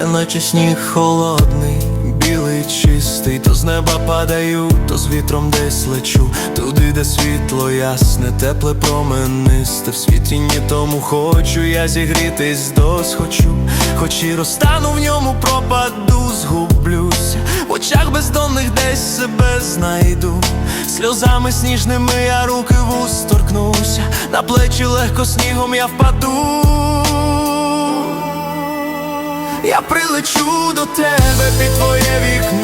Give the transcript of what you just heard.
наче сніг холодний, білий чистий, то з неба падаю, то з вітром десь лечу, туди, де світло ясне, тепле променисте, в світі ні тому хочу я зігрітись досхочу, хоч і розтану в ньому, пропаду, згублюся, в очах бездонних десь себе знайду, сльозами сніжними я руки торкнуся, на плечі легко снігом я впаду. Я прилечу до тебе під твоє вікно,